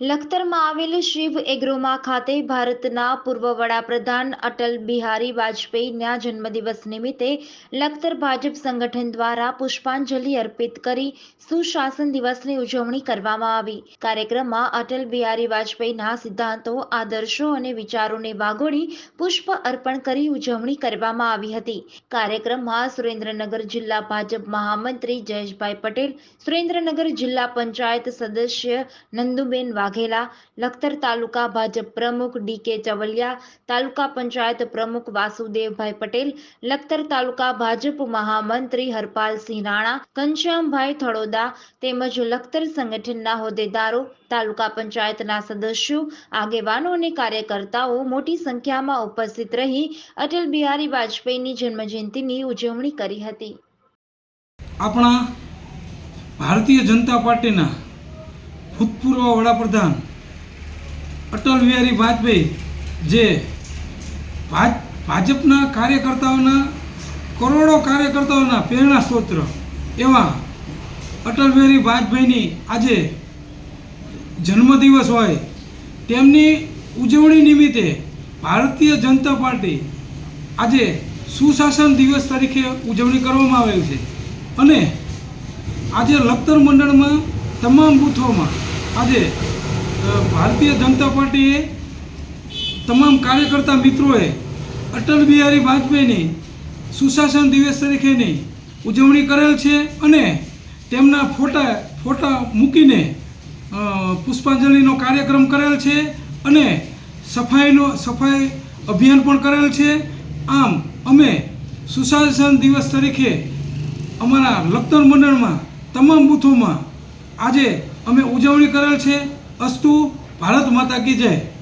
લખતરમાં આવેલ શિવ એગ્રોમા ખાતે ભારતના પૂર્વ વડાપ્રધાન અટલ બિહારી વાજપેયીના જન્મદિવસ નિમિત્તે લખતર ભાજપ સંગઠન દ્વારા પુષ્પાંજલિ અર્પિત કરી સુશાસન દિવસની ઉજવણી કરવામાં આવી. કાર્યક્રમમાં અટલ બિહારી વાજપેયીના સિદ્ધાંતો, આદર્શો અને વિચારોને વાગોળી પુષ્પ અર્પણ કરી ઉજવણી કરવામાં આવી હતી. કાર્યક્રમમાં સુરેન્દ્રનગર જિલ્લા ભાજપ મહામંત્રી જયેશભાઈ પટેલ, સુરેન્દ્રનગર જિલ્લા પંચાયત સદસ્ય નંદુબેન વાઘેલા, લખતર તાલુકા ભાજપ પ્રમુખ ડી કે ચવલિયા, તાલુકા પંચાયત પ્રમુખ વાસુદેવભાઈ પટેલ, લખતર તાલુકા ભાજપ મહામંત્રી હરપાલસિંહ રાણા, ઘનશ્યામભાઈ થડોદા તેમજ લખતર સંગઠનના હોદ્દેદારો, તાલુકા પંચાયતના સદસ્યો, આગેવાનો અને કાર્યકર્તાઓ મોટી સંખ્યામાં ઉપસ્થિત રહી અટલ બિહારી વાજપેયીની જન્મજયંતિની ઉજવણી કરી હતી. આપણા ભારતીય જનતા પાર્ટીના ભૂતપૂર્વ વડાપ્રધાન અટલ બિહારી વાજપેયી, જે ભાજ ભાજપના કાર્યકર્તાઓના, કરોડો કાર્યકર્તાઓના પ્રેરણા સ્ત્રોત્ર એવા અટલ બિહારી વાજપેયીની આજે જન્મદિવસ હોય. તેમની ઉજવણી નિમિત્તે ભારતીય જનતા પાર્ટી આજે સુશાસન દિવસ તરીકે ઉજવણી કરવામાં આવેલ છે. અને આજે લખતર મંડળમાં તમામ બૂથોમાં આજે ભારતીય જનતા પાર્ટીએ તમામ કાર્યકર્તા મિત્રોએ અટલ બિહારી વાજપેયીની સુશાસન દિવસ તરીકેની ઉજવણી કરેલ છે અને તેમના ફોટા ફોટા મૂકીને પુષ્પાંજલિનો કાર્યક્રમ કરેલ છે અને સફાઈનો, સફાઈ અભિયાન પણ કરેલ છે. આમ, અમે સુશાસન દિવસ તરીકે અમારા લખતર મંડળમાં તમામ બૂથોમાં આજે અમે ઉજવણી કરેલ છે અસ્તુ ભારત માતા કી જય.